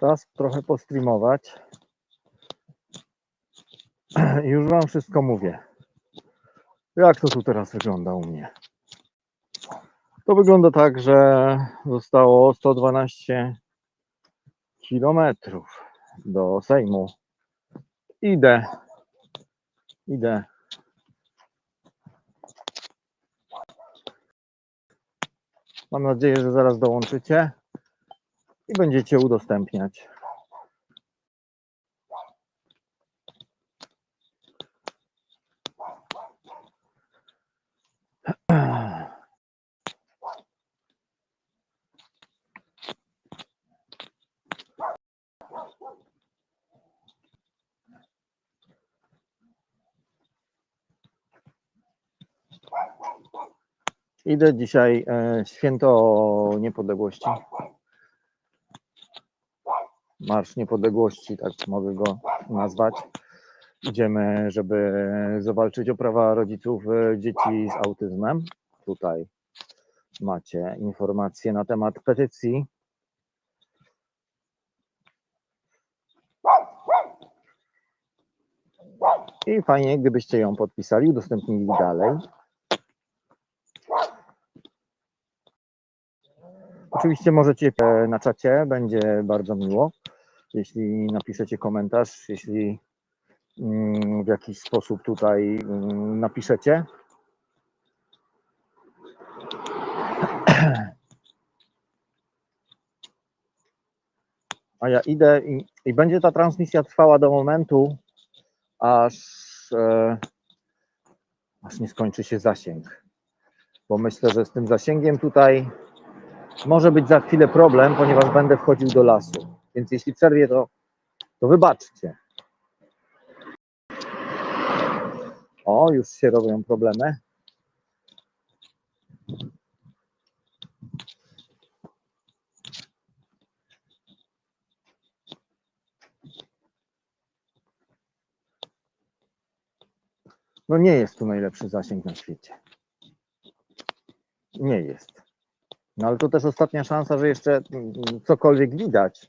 Czas trochę postreamować. Już wam wszystko mówię. Jak to tu teraz wygląda u mnie? To wygląda tak, że zostało 112 kilometrów do Sejmu. Idę. Idę. Mam nadzieję, że zaraz dołączycie i będziecie udostępniać. Idę dzisiaj e, święto niepodległości. Marsz Niepodległości, tak mogę go nazwać. Idziemy, żeby zawalczyć o prawa rodziców e, dzieci z autyzmem. Tutaj macie informacje na temat petycji. I fajnie, gdybyście ją podpisali, udostępnili dalej. Oczywiście możecie e, na czacie, będzie bardzo miło, jeśli napiszecie komentarz, jeśli mm, w jakiś sposób tutaj mm, napiszecie. A ja idę i, i będzie ta transmisja trwała do momentu, aż, e, aż nie skończy się zasięg. Bo myślę, że z tym zasięgiem tutaj może być za chwilę problem, ponieważ będę wchodził do lasu. Więc jeśli przerwie, to, to wybaczcie. O, już się robią problemy. No nie jest tu najlepszy zasięg na świecie. Nie jest. No ale to też ostatnia szansa, że jeszcze cokolwiek widać.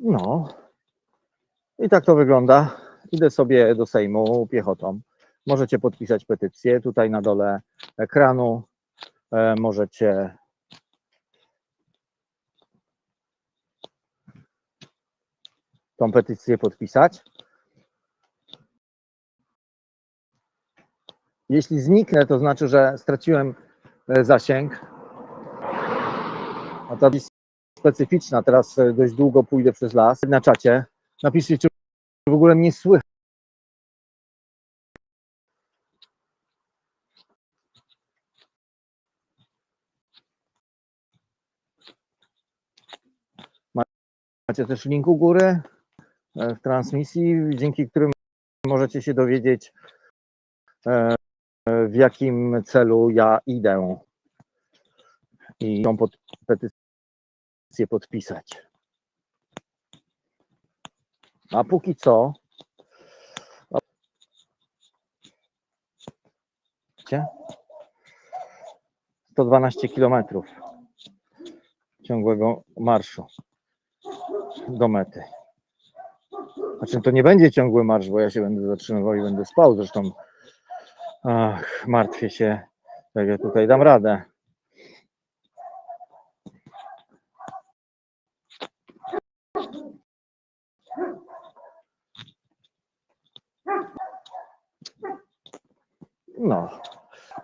No. I tak to wygląda. Idę sobie do Sejmu piechotą. Możecie podpisać petycję tutaj na dole ekranu. E, możecie tą petycję podpisać. Jeśli zniknę, to znaczy, że straciłem e, zasięg. A ta specyficzna. Teraz e, dość długo pójdę przez las. Na czacie napiszcie, czy w ogóle mnie słychać. Macie też link u góry e, w transmisji, dzięki którym możecie się dowiedzieć, e, w jakim celu ja idę i tą pod- petycję podpisać. A póki co. Widzicie? 112 kilometrów ciągłego marszu do mety. Znaczy, to nie będzie ciągły marsz, bo ja się będę zatrzymywał i będę spał. Zresztą ach, martwię się, jak ja tutaj dam radę.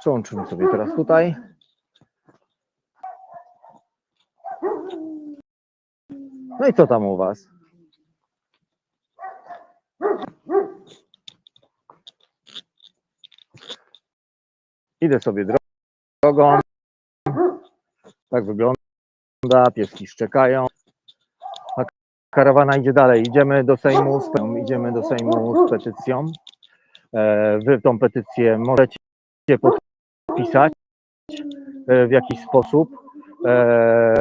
Przełączymy sobie teraz tutaj. No i co tam u Was? Idę sobie drogą. Tak wygląda, pieski szczekają. A karawana idzie dalej. Idziemy do Sejmu z, idziemy do Sejmu z petycją. E, wy tą petycję możecie podpisać e, w jakiś sposób. E,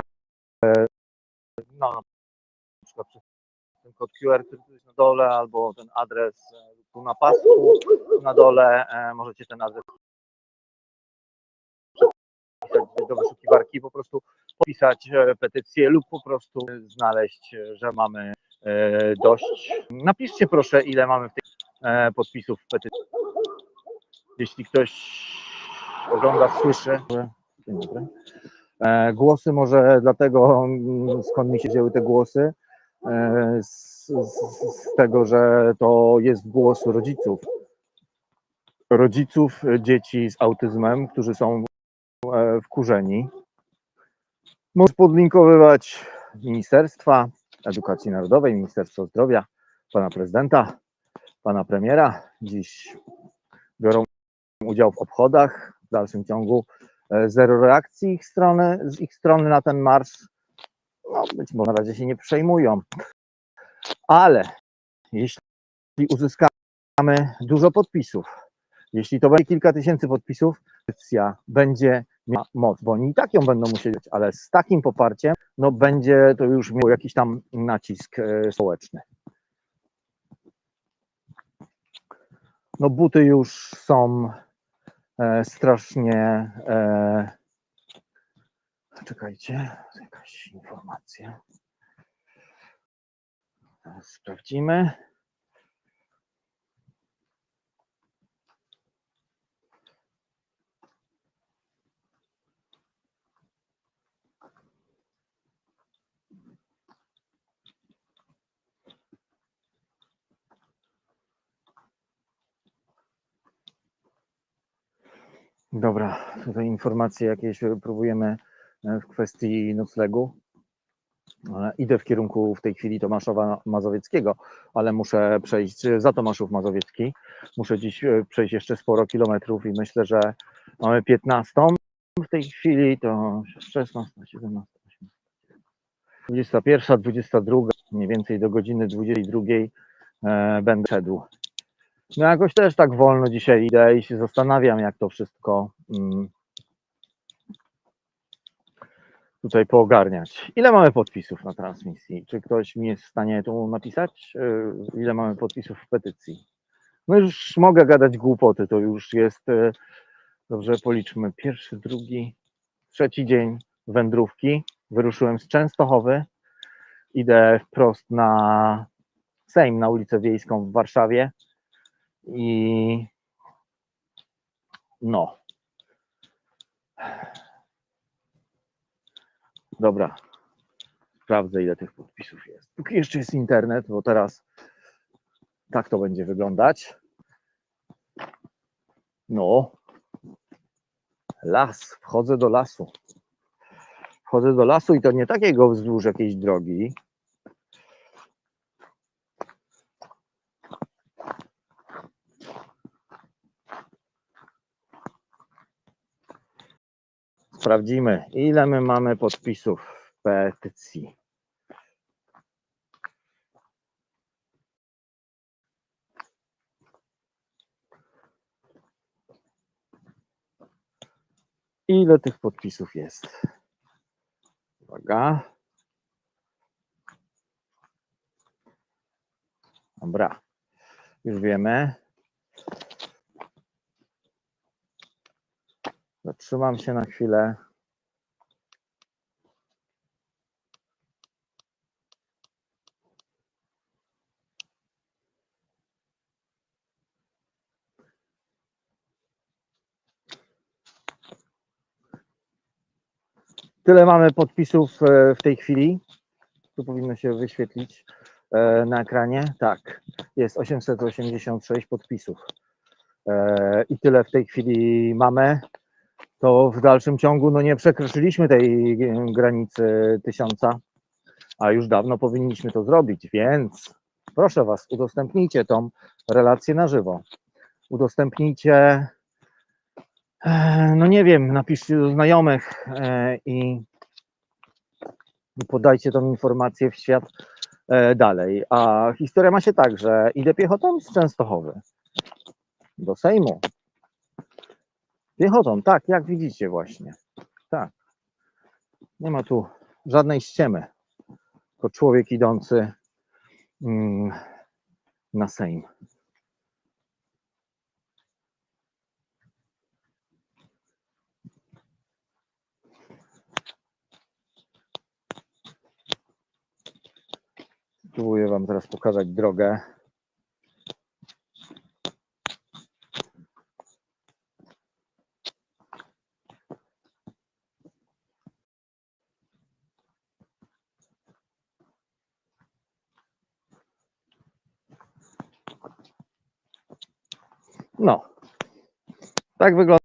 e, No, na przykład ten kod QR, który jest na dole, albo ten adres tu na pasku na dole. Możecie ten adres wpisać do wyszukiwarki, po prostu podpisać petycję lub po prostu znaleźć, że mamy dość. Napiszcie proszę, ile mamy w tych podpisów w petycji. Jeśli ktoś ogląda, słyszy. Dzień dobry. E, Głosy może dlatego, mm, skąd mi się wzięły te głosy, e, z, z, z tego, że to jest głos rodziców. Rodziców dzieci z autyzmem, którzy są e, wkurzeni. Możesz podlinkowywać Ministerstwa Edukacji Narodowej, Ministerstwo Zdrowia, pana prezydenta, pana premiera. Dziś biorą udział w obchodach. W dalszym ciągu e, zero reakcji ich strony, z ich strony na ten marsz. No, być może na razie się nie przejmują. Ale jeśli uzyskamy dużo podpisów, jeśli to będzie kilka tysięcy podpisów, petycja będzie miała moc, bo oni i tak ją będą musieli, ale z takim poparciem, no będzie to już miał jakiś tam nacisk e, społeczny. No buty już są strasznie. E, czekajcie, jakaś informacja. Sprawdzimy. Dobra, tutaj informacje jakieś próbujemy e, w kwestii noclegu. E, Idę w kierunku w tej chwili Tomaszowa Mazowieckiego, ale muszę przejść za Tomaszów Mazowiecki. Muszę dziś e, przejść jeszcze sporo kilometrów i myślę, że mamy 15 w tej chwili, to 16, 17, 18, 21, 22, mniej więcej do godziny 22 e, będę szedł. No jakoś też tak wolno dzisiaj idę i się zastanawiam, jak to wszystko mm, tutaj poogarniać. Ile mamy podpisów na transmisji? Czy ktoś mi jest w stanie tu napisać? Yy, Ile mamy podpisów w petycji? No już mogę gadać głupoty, to już jest, yy, dobrze policzmy, pierwszy, drugi, trzeci dzień wędrówki. Wyruszyłem z Częstochowy, idę wprost na Sejm, na ulicę Wiejską w Warszawie i no. Dobra. Sprawdzę, ile tych podpisów jest. Póki jeszcze jest internet, bo teraz tak to będzie wyglądać. No. Las. Wchodzę do lasu. Wchodzę do lasu i to nie takiego wzdłuż jakiejś drogi. Sprawdzimy, ile my mamy podpisów w petycji. Ile tych podpisów jest? Uwaga. Dobra, już wiemy. Zatrzymam się na chwilę. Tyle mamy podpisów e, w tej chwili. Tu powinno się wyświetlić e, na ekranie. Tak, jest 886 podpisów. E, I tyle w tej chwili mamy. To w dalszym ciągu no nie przekroczyliśmy tej granicy tysiąca, a już dawno powinniśmy to zrobić, więc proszę Was, udostępnijcie tą relację na żywo. Udostępnijcie E, No nie wiem, napiszcie do znajomych e, i podajcie tą informację w świat e, dalej. A historia ma się tak, że idę piechotą z Częstochowy do Sejmu. Piechotą, tak, jak widzicie właśnie. Tak. Nie ma tu żadnej ściemy. Tylko człowiek idący mm, na Sejm. Spróbuję Wam teraz pokazać drogę. No, tak wygląda.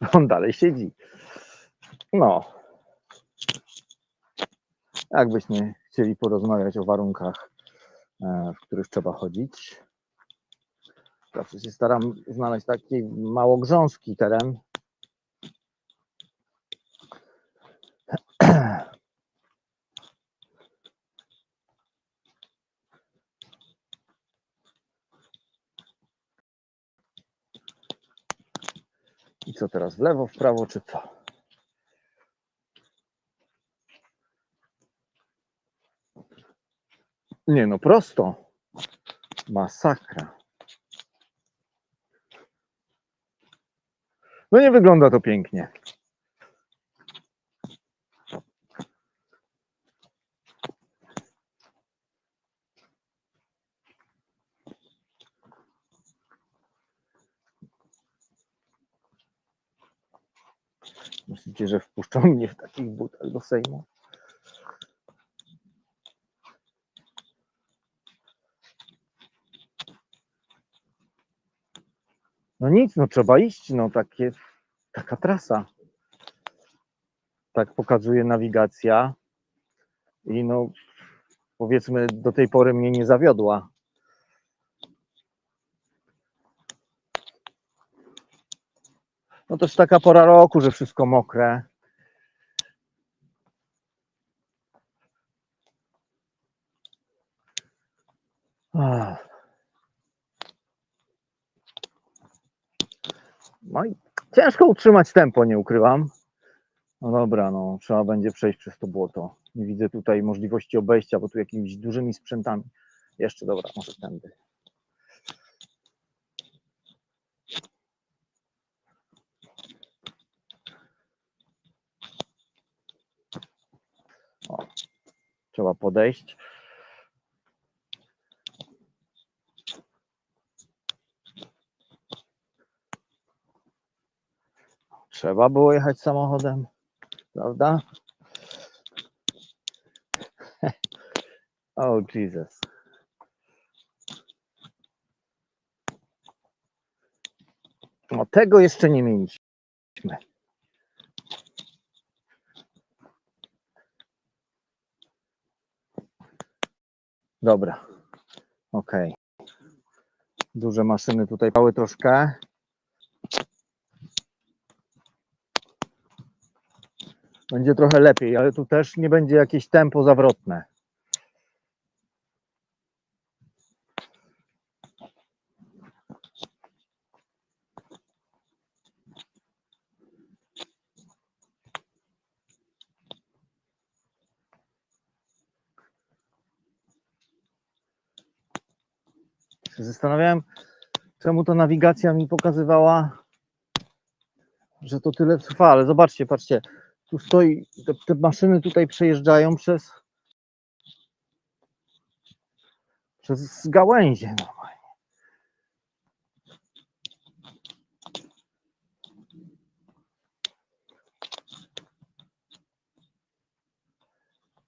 On dalej siedzi. No. Jakbyśmy chcieli porozmawiać o warunkach, e, w których trzeba chodzić. Zawsze się staram znaleźć taki mało grząski teren. I co teraz? W lewo, w prawo, czy co? Nie no, prosto. Masakra. No nie wygląda to pięknie. Myślicie, że wpuszczą mnie w takich butach do Sejmu? No nic, no trzeba iść, no takie, taka trasa. Tak pokazuje nawigacja i no powiedzmy do tej pory mnie nie zawiodła. No też taka pora roku, że wszystko mokre. No i ciężko utrzymać tempo, nie ukrywam. No dobra, no trzeba będzie przejść przez to błoto. Nie widzę tutaj możliwości obejścia, bo tu jakimiś dużymi sprzętami. Jeszcze dobra, może tędy. O, trzeba podejść. Trzeba było jechać samochodem, prawda? Oh Jesus. No tego jeszcze nie mieliśmy. Dobra. Okej. Duże maszyny tutaj pały troszkę. Będzie trochę lepiej, ale tu też nie będzie jakieś tempo zawrotne. Się zastanawiałem, czemu to nawigacja mi pokazywała, że to tyle trwa, ale zobaczcie, patrzcie, tu stoi, te, te maszyny tutaj przejeżdżają przez przez gałęzie normalnie.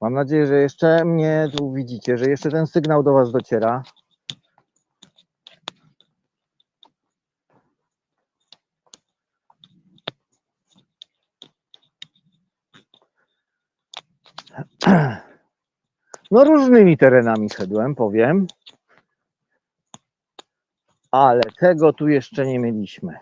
Mam nadzieję, że jeszcze mnie tu widzicie, że jeszcze ten sygnał do Was dociera. No różnymi terenami szedłem, powiem. Ale tego tu jeszcze nie mieliśmy.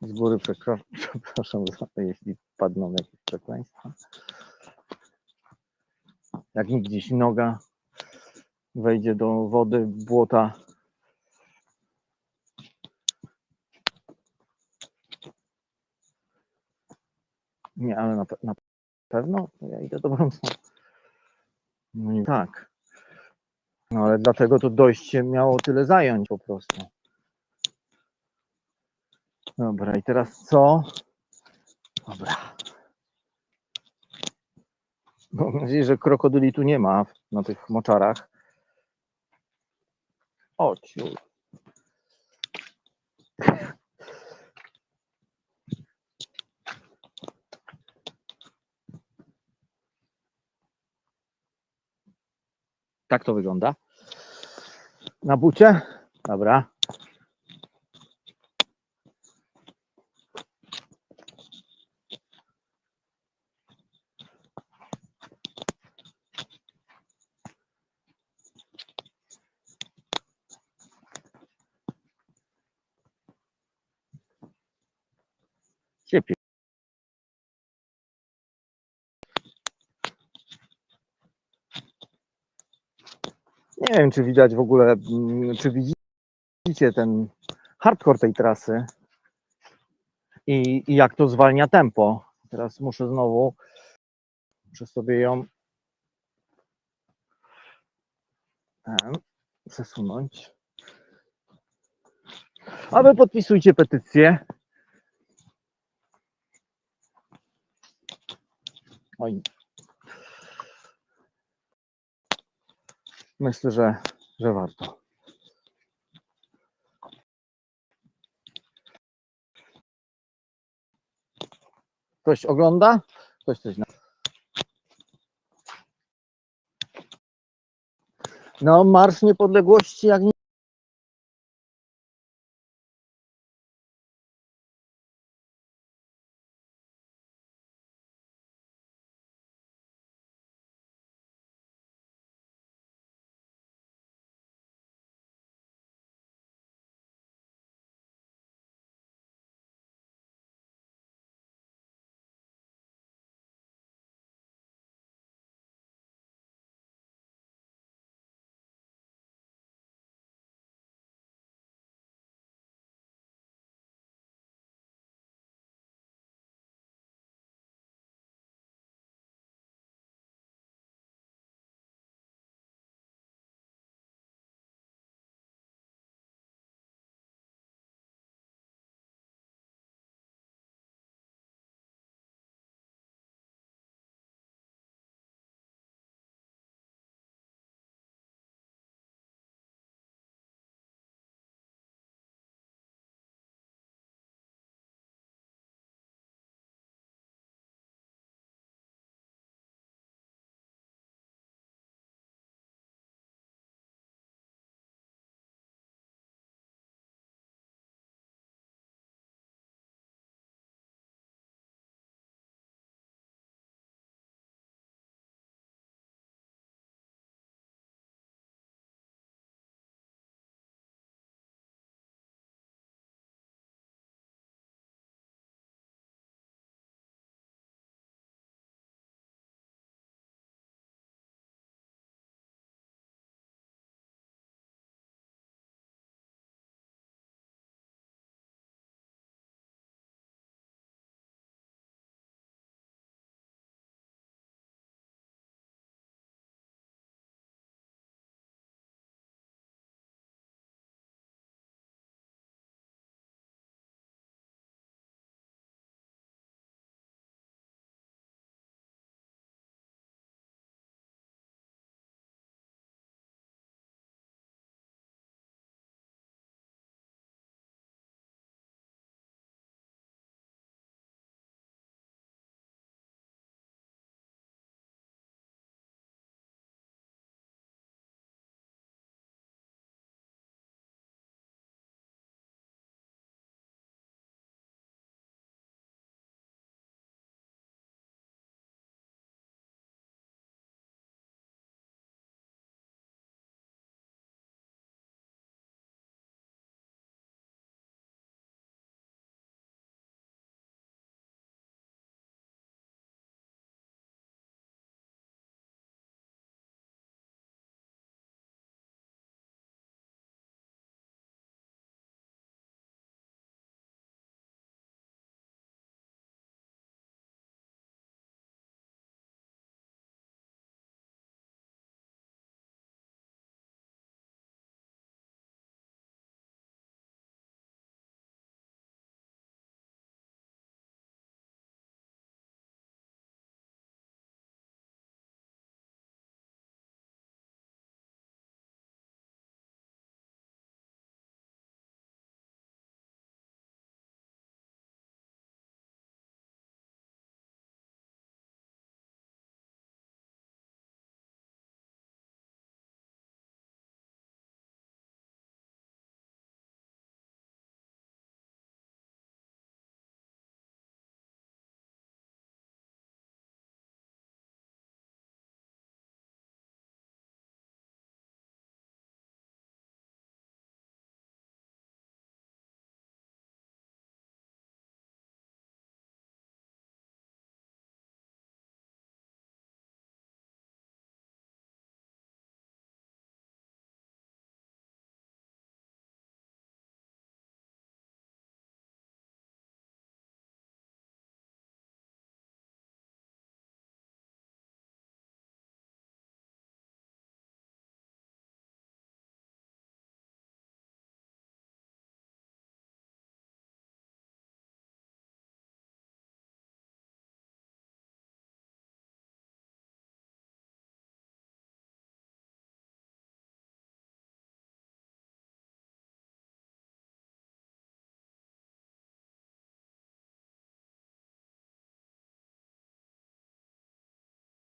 Z góry przepraszam, jeśli padną jakieś przekleństwa. Jak mi gdzieś noga wejdzie do wody, błota, Nie, ale na, pe- na pewno To ja idę dobrą stroną. No tak. No ale dlatego to dojście miało tyle zająć po prostu. Dobra, i teraz co? Dobra. Mam nadzieję, że krokodyli tu nie ma na tych moczarach. O. Tak to wygląda. Na bucie? Dobra. Nie wiem, czy widać w ogóle, mm, czy widzicie ten hardcore tej trasy i, i jak to zwalnia tempo. Teraz muszę znowu, muszę sobie ją przesunąć. A wy podpisujcie petycję. Oj. Myślę, że, że warto. Ktoś ogląda? Ktoś coś na... No, Marsz Niepodległości jak